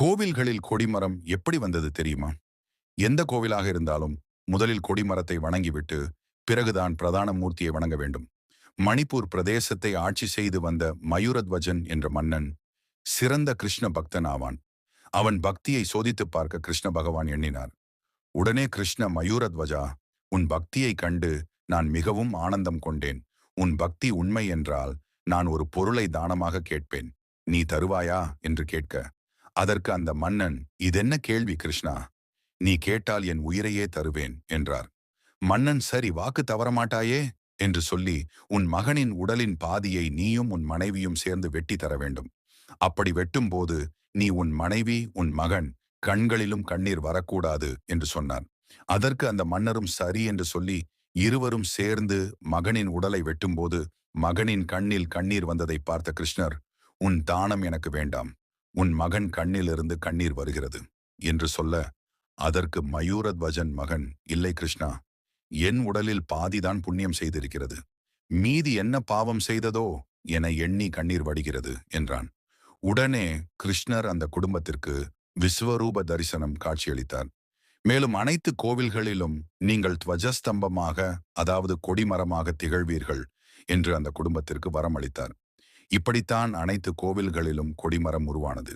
கோவில்களில் கொடிமரம் எப்படி வந்தது தெரியுமா? எந்த கோவிலாக இருந்தாலும் முதலில் கொடிமரத்தை வணங்கிவிட்டு பிறகுதான் பிரதான மூர்த்தியை வணங்க வேண்டும். மணிப்பூர் பிரதேசத்தை ஆட்சி செய்து வந்த மயூரத்வஜன் என்ற மன்னன் சிறந்த கிருஷ்ண பக்தன் ஆவான். அவன் பக்தியை சோதித்து பார்க்க கிருஷ்ண பகவான் எண்ணினார். உடனே கிருஷ்ண மயூரத்வஜா உன் பக்தியை கண்டு நான் மிகவும் ஆனந்தம் கொண்டேன். உன் பக்தி உண்மை என்றால் நான் ஒரு பொருளை தானமாக கேட்பேன். நீ தருவாயா? என்று கேட்க அதற்கு அந்த மன்னன் இதென்ன கேள்வி கிருஷ்ணா? நீ கேட்டால் என் உயிரையே தருவேன் என்றார். மன்னன் சரி வாக்கு தவறமாட்டாயே? என்று சொல்லி உன் மகனின் உடலின் பாதியை நீயும் உன் மனைவியும் சேர்ந்து வெட்டி தர வேண்டும். அப்படி வெட்டும்போது நீ உன் மனைவி உன் மகன் கண்களிலும் கண்ணீர் வரக்கூடாது என்று சொன்னார். அதற்கு அந்த மன்னரும் சரி என்று சொல்லி இருவரும் சேர்ந்து மகனின் உடலை வெட்டும்போது மகனின் கண்ணில் கண்ணீர் வந்ததை பார்த்த கிருஷ்ணர் உன் தானம் எனக்கு வேண்டாம். உன் மகன் கண்ணிலிருந்து கண்ணீர் வருகிறது என்று சொல்ல அதற்கு மயூரத்வஜன் மகன் இல்லை கிருஷ்ணா. என் உடலில் பாதிதான் புண்ணியம் செய்திருக்கிறது. மீதி என்ன பாவம் செய்ததோ என எண்ணி கண்ணீர் வடிகிறது என்றான். உடனே கிருஷ்ணர் அந்த குடும்பத்திற்கு விஸ்வரூப தரிசனம் காட்சியளித்தார். மேலும் அனைத்து கோவில்களிலும் நீங்கள் துவஜஸ்தம்பமாக அதாவது கொடிமரமாக திகழ்வீர்கள் என்று அந்த குடும்பத்திற்கு வரமளித்தார். இப்படித்தான் அனைத்து கோவில்களிலும் கொடிமரம் உருவானது.